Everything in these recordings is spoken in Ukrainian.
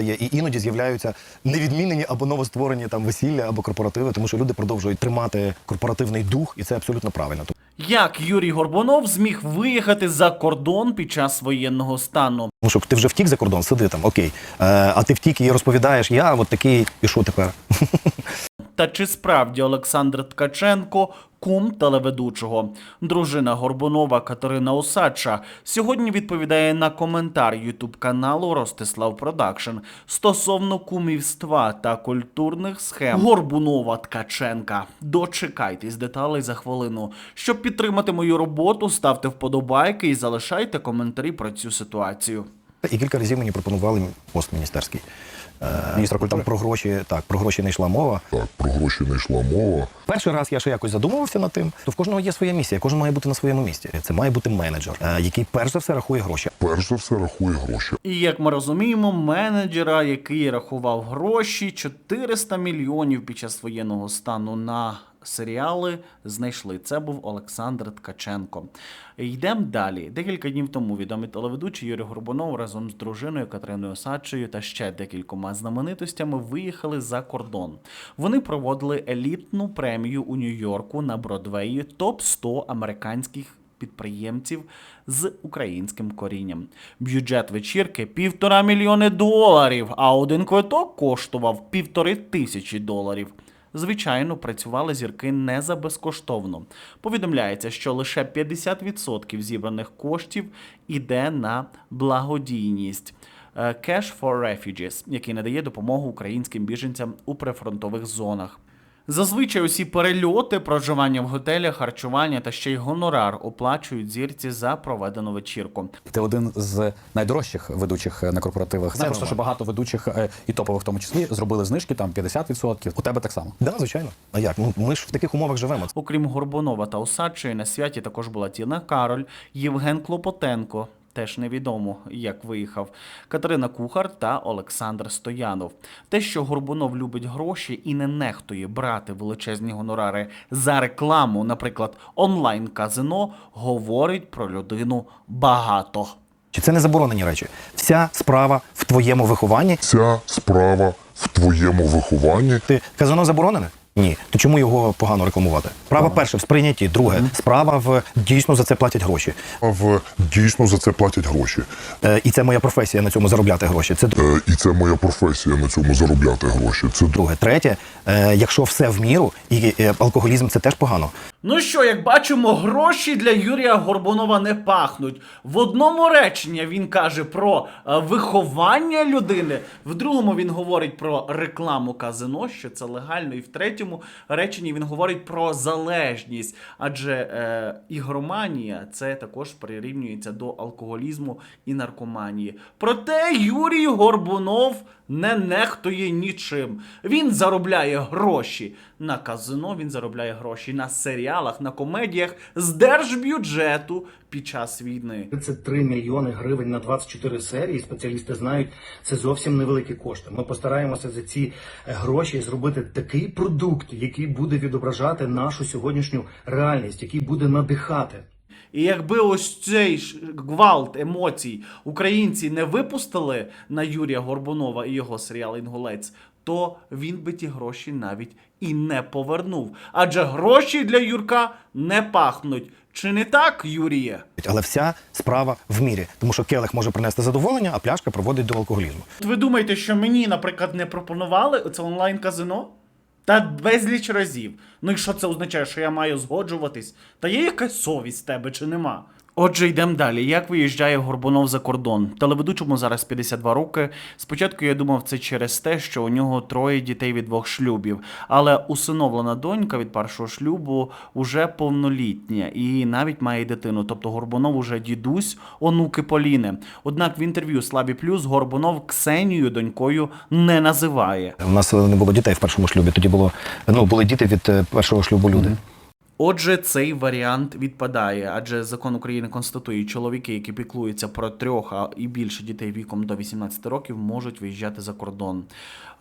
Є- І іноді з'являються невідмінені або новостворені там весілля або корпоративи, тому що люди продовжують тримати корпоративний дух, і це абсолютно правильно. Як Юрій Горбунов зміг виїхати за кордон під час воєнного стану? Тому що ти вже втік за кордон, сиди там, окей. Е, а ти втік і розповідаєш, я от такий, і що тепер? Та чи справді Олександр Ткаченко кум телеведучого? Дружина Горбунова Катерина Осадча сьогодні відповідає на коментар Ютуб каналу Ростислав Продакшн стосовно кумівства та культурних схем Горбунова Ткаченка. Дочекайтесь деталей за хвилину. Щоб підтримати мою роботу, ставте вподобайки і залишайте коментарі про цю ситуацію. І кілька разів мені пропонували пост міністерський. Е, культури. Там про гроші, так, про гроші не йшла мова. Так, про гроші не йшла мова. Перший раз я ще якось задумувався над тим, то в кожного є своя місія, кожен має бути на своєму місці. Це має бути менеджер, е, який перш за все рахує гроші. Перш за все рахує гроші. І як ми розуміємо, менеджера, який рахував гроші 400 мільйонів під час воєнного стану на серіали, знайшли. Це був Олександр Ткаченко. Йдемо далі. Декілька днів тому відомий телеведучий Юрій Горбунов разом з дружиною Катериною Садчою та ще декількома знаменитостями виїхали за кордон. Вони проводили елітну премію у Нью-Йорку на Бродвеї топ 100 американських підприємців з українським корінням. Бюджет вечірки півтора мільйони доларів, а один квиток коштував півтори тисячі доларів. Звичайно, працювали зірки не за безкоштовно. Повідомляється, що лише 50% зібраних коштів іде на благодійність. е, Cash for Refugees, який надає допомогу українським біженцям у прифронтових зонах. Зазвичай усі перельоти, проживання в готелях, харчування та ще й гонорар оплачують зірці за проведену вечірку. Ти один з найдорожчих ведучих е, на корпоративах. Знаю просто, що багато ведучих е, і топових в тому числі зробили знижки там 50%. У тебе так само. Да, звичайно. А як? Ну ми ж в таких умовах живемо. Окрім Горбунова та Осадчої, на святі також була Тіна Кароль, Євген Клопотенко. Теж невідомо, як виїхав Катерина Кухар та Олександр Стоянов. Те, що Горбунов любить гроші і не нехтує брати величезні гонорари за рекламу, наприклад, онлайн-казино, говорить про людину багато. Чи це не заборонені речі? Вся справа в твоєму вихованні. Ця справа в твоєму вихованні. Ти казино заборонене? Ні. То чому його погано рекламувати? Справа перше в сприйнятті, друге справа в дійсно за це платять гроші. В дійсно за це платять гроші. Е, і це моя професія на цьому заробляти гроші. Це Е, і це моя професія на цьому заробляти гроші. Це друге. Третє, е, якщо все в міру, і е, алкоголізм це теж погано. Ну що, як бачимо, гроші для Юрія Горбунова не пахнуть. В одному реченні він каже про е, виховання людини, в другому він говорить про рекламу казино, що це легально, і в третьому реченні він говорить про залежність. Адже е, ігроманія це також прирівнюється до алкоголізму і наркоманії. Проте Юрій Горбунов не нехтує нічим. Він заробляє гроші на казино, він заробляє гроші на серіалах, на комедіях з держбюджету під час війни. 33 мільйони гривень на 24 серії. Спеціалісти знають, це зовсім невеликі кошти. Ми постараємося за ці е, гроші зробити такий продукт, який буде відображати нашу сьогоднішню реальність, який буде надихати. І якби ось цей гвалт емоцій українці не випустили на Юрія Горбунова і його серіал Інгулець, то він би ті гроші навіть і не повернув. Адже гроші для Юрка не пахнуть. Чи не так, Юріє? Але вся справа в мірі, тому що келих може принести задоволення, а пляшка приводить до алкоголізму. Ви думаєте, що мені, наприклад, не пропонували це онлайн-казино? Та безліч разів. Ну і що це означає, що я маю згоджуватись? Та є якась совість в тебе чи нема? Отже, йдемо далі. Як виїжджає Горбунов за кордон? Телеведучому зараз 52 роки. Спочатку я думав, це через те, що у нього троє дітей від двох шлюбів. Але усиновлена донька від першого шлюбу уже повнолітня і навіть має дитину. Тобто Горбунов уже дідусь онуки Поліни. Однак в інтерв'ю Слабі Плюс Горбунов Ксенію донькою не називає. У нас не було дітей в першому шлюбі. Тоді було ну були діти від е, першого шлюбу люди. Отже, цей варіант відпадає, адже закон України констатує, чоловіки, які піклуються про трьох і більше дітей віком до 18 років, можуть виїжджати за кордон.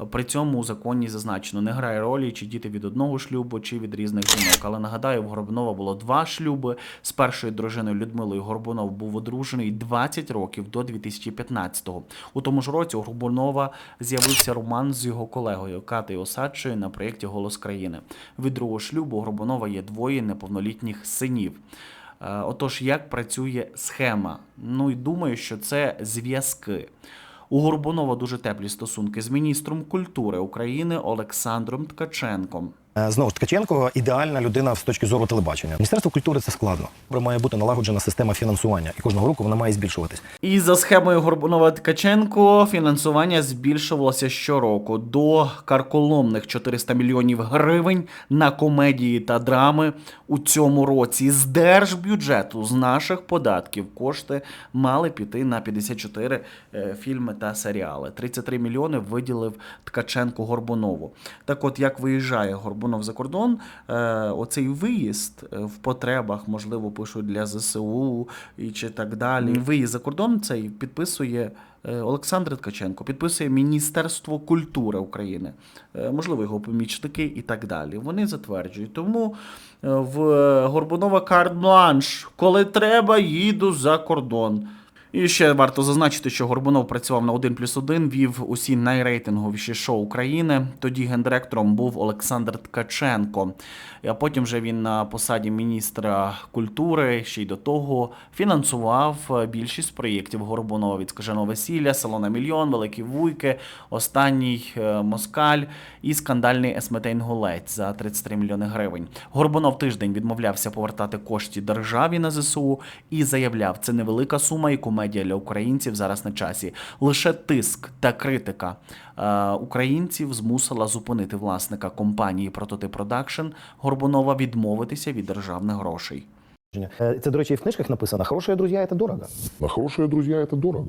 При цьому у законі зазначено, не грає ролі, чи діти від одного шлюбу, чи від різних жінок. Але нагадаю, в Горбунова було два шлюби. З першою дружиною Людмилою Горбунов був одружений 20 років до 2015-го. У тому ж році у Горбунова з'явився роман з його колегою Катею Осадчою на проєкті Голос країни. Від другого шлюбу у Горбунова є двоє неповнолітніх синів. Е, Отож, як працює схема? Ну і думаю, що це зв'язки. У Горбунова дуже теплі стосунки з міністром культури України Олександром Ткаченком. Е, Знову ж Ткаченко ідеальна людина з точки зору телебачення. Міністерство культури це складно. Має бути налагоджена система фінансування, і кожного року вона має збільшуватись. І за схемою Горбунова Ткаченко фінансування збільшувалося щороку до карколомних 400 мільйонів гривень на комедії та драми у цьому році. З держбюджету, з наших податків, кошти мали піти на 54 е, фільми та серіали. 33 мільйони виділив Ткаченко Горбунову. Так от, як виїжджає Горбунов за кордон, е, оцей виїзд е, в потребах, можливо, пишуть для ЗСУ і чи так далі. Виїзд за кордон цей підписує е, Олександр Ткаченко, підписує Міністерство культури України, можливо, його помічники і так далі. Вони затверджують. Тому в Горбунова карт-бланш, коли треба, їду за кордон. І ще варто зазначити, що Горбунов працював на 1 плюс 1, вів усі найрейтинговіші шоу України. Тоді гендиректором був Олександр Ткаченко. А потім вже він на посаді міністра культури ще й до того фінансував більшість проєктів Горбунова від скаженого весілля, село на мільйон, великі вуйки, останній е, москаль і скандальний Есметейн Гулець за 33 мільйони гривень. Горбунов тиждень відмовлявся повертати кошти державі на ЗСУ і заявляв, це невелика сума і комедія для українців зараз на часі. Лише тиск та критика е, українців змусила зупинити власника компанії Прототип Продакшн Горбунова відмовитися від державних грошей. Е, Це, до речі, і в книжках написано: хороші друзі це дорого. На хороші друзі, це дорого.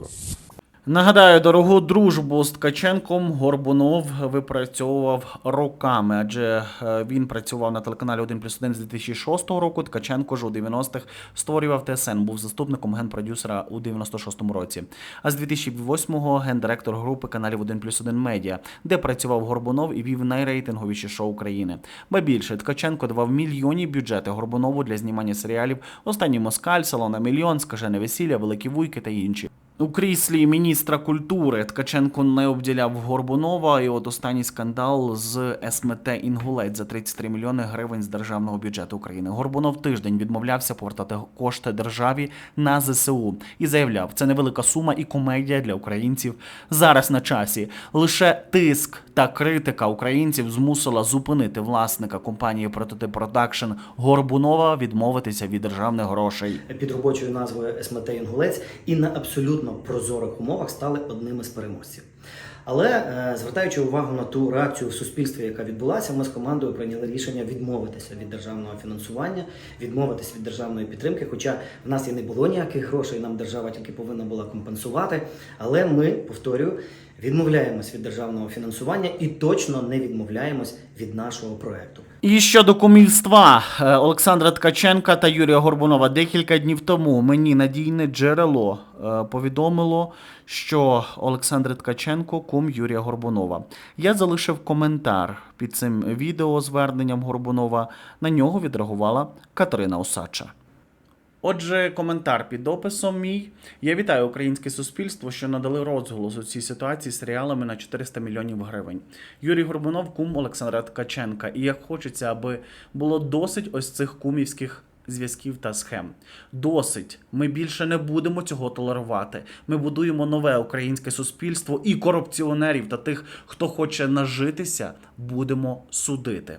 Нагадаю, дорогу дружбу з Ткаченком Горбунов випрацьовував роками, адже е, він працював на телеканалі 1 плюс 1 з 2006 року. Ткаченко ж у 90-х створював ТСН, був заступником генпродюсера у 96-му році. А з 2008-го гендиректор групи каналів 1 плюс 1 Медіа, де працював Горбунов і вів найрейтинговіші шоу України. Ба більше Ткаченко давав мільйонні бюджети Горбунову для знімання серіалів Останній москаль, Село на мільйон, Скажене весілля, Великі вуйки та інші. У кріслі міністра культури Ткаченко не обділяв Горбунова, і от останній скандал з СМТ Інгулець за 33 мільйони гривень з державного бюджету України. Горбунов тиждень відмовлявся повертати кошти державі на ЗСУ і заявляв, це невелика сума і комедія для українців зараз на часі. Лише тиск та критика українців змусила зупинити власника компанії Прототип Продакшн Горбунова відмовитися від державних грошей. під робочою назвою СМТ Інгулець і на абсолютно прозорих умовах стали одним із переможців. Але е, звертаючи увагу на ту реакцію в суспільстві, яка відбулася, ми з командою прийняли рішення відмовитися від державного фінансування, відмовитися від державної підтримки. Хоча в нас і не було ніяких грошей, нам держава тільки повинна була компенсувати. Але ми, повторюю, відмовляємось від державного фінансування і точно не відмовляємось від нашого проекту. І щодо кумівства Е, Олександра Ткаченка та Юрія Горбунова декілька днів тому мені надійне джерело е, повідомило, що Олександр Ткаченко кум Юрія Горбунова. Я залишив коментар під цим відео зверненням Горбунова. На нього відреагувала Катерина Осадча. Отже, коментар під описом мій. Я вітаю українське суспільство, що надали розголос у цій ситуації з серіалами на 400 мільйонів гривень. Юрій Горбунов, кум Олександра Ткаченка. І як хочеться, аби було досить ось цих кумівських зв'язків та схем. Досить. Ми більше не будемо цього толерувати. Ми будуємо нове українське суспільство і корупціонерів та тих, хто хоче нажитися, будемо судити.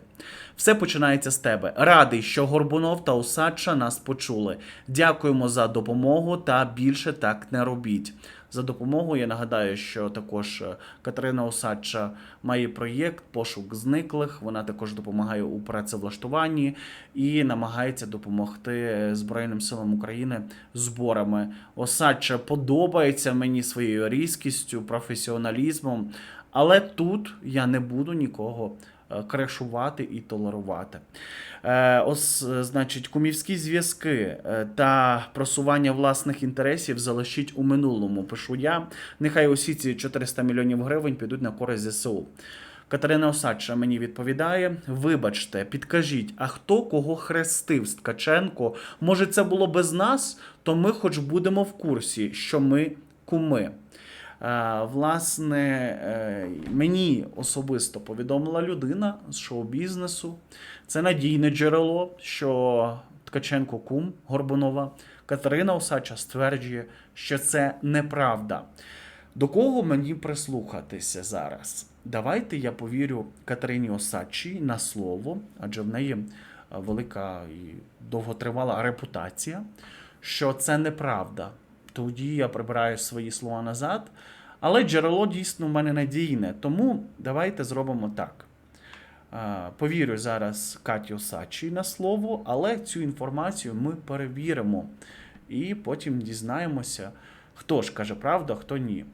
Все починається з тебе. Радий, що Горбунов та Осадча нас почули. Дякуємо за допомогу та більше так не робіть. За допомогу я нагадаю, що також е, Катерина Осадча має проєкт пошук зниклих. Вона також допомагає у працевлаштуванні і намагається допомогти е, Збройним силам України зборами. Осадча подобається мені своєю різкістю, професіоналізмом, але тут я не буду нікого е, кришувати і толерувати. Е, ос, е, значить, кумівські зв'язки та просування власних інтересів залишіть у минулому. Пишу я. Нехай усі ці 400 мільйонів гривень підуть на користь ЗСУ. Катерина Осадча мені відповідає: вибачте, підкажіть, а хто кого хрестив з Ткаченко? Може, це було без нас? То ми хоч будемо в курсі, що ми куми. Е, Власне, е, мені особисто повідомила людина з шоу-бізнесу. Це надійне джерело, що Ткаченко кум Горбунова. Катерина Осадча стверджує, що це неправда. До кого мені прислухатися зараз? Давайте я повірю Катерині Осадчій на слово, адже в неї е, велика і довготривала репутація, що це неправда. Тоді я прибираю свої слова назад. Але джерело дійсно в мене надійне. Тому давайте зробимо так. Повірю зараз Каті Осадчій на слово, але цю інформацію ми перевіримо і потім дізнаємося, хто ж каже правду, а хто ні.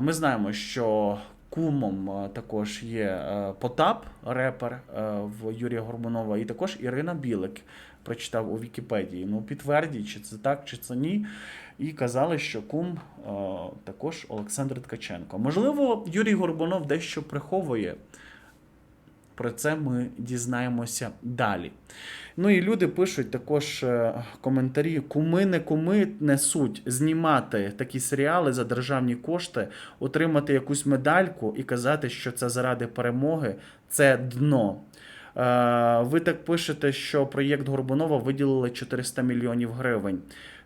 Ми знаємо, що кумом також є Потап, репер в Юрія Горбунова, і також Ірина Білик. Прочитав у Вікіпедії. Ну, підтвердіть, чи це так, чи це ні. І казали, що кум е, також Олександр Ткаченко. Можливо, Юрій Горбунов дещо приховує. Про це ми дізнаємося далі. Ну і люди пишуть також е, коментарі: куми не куми несуть знімати такі серіали за державні кошти, отримати якусь медальку і казати, що це заради перемоги це дно. Е, Ви так пишете, що проєкт Горбунова виділили 400 мільйонів гривень.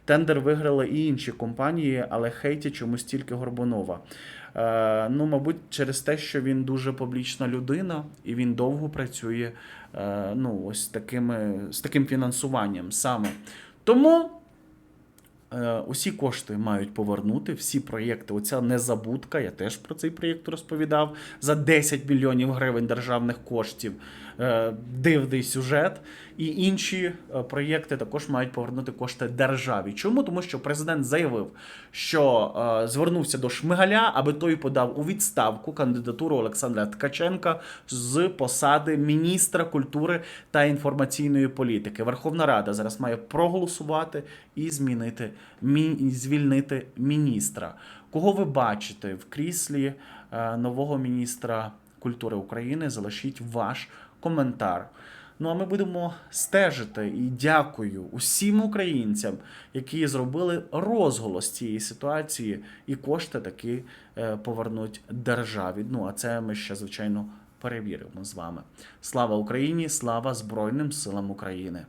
Тендер виграли і інші компанії, але хейтять чомусь тільки Горбунова. Е, ну, мабуть, через те, що він дуже публічна людина і він довго працює е, ну, ось такими, з таким фінансуванням саме. Тому е, усі кошти мають повернути, всі проєкти. Оця незабудка, я теж про цей проєкт розповідав, за 10 мільйонів гривень державних коштів. Е, дивний сюжет. І інші е, проєкти також мають повернути кошти державі. Чому? Тому що президент заявив, що е, звернувся до Шмигаля, аби той подав у відставку кандидатуру Олександра Ткаченка з посади міністра культури та інформаційної політики. Верховна Рада зараз має проголосувати і змінити мі, звільнити міністра. Кого ви бачите в кріслі нового міністра культури України? Залишіть ваш коментар. Ну а ми будемо стежити і дякую усім українцям, які зробили розголос цієї ситуації, і кошти таки е, повернуть державі. Ну а це ми ще звичайно перевіримо з вами. Слава Україні! Слава Збройним силам України!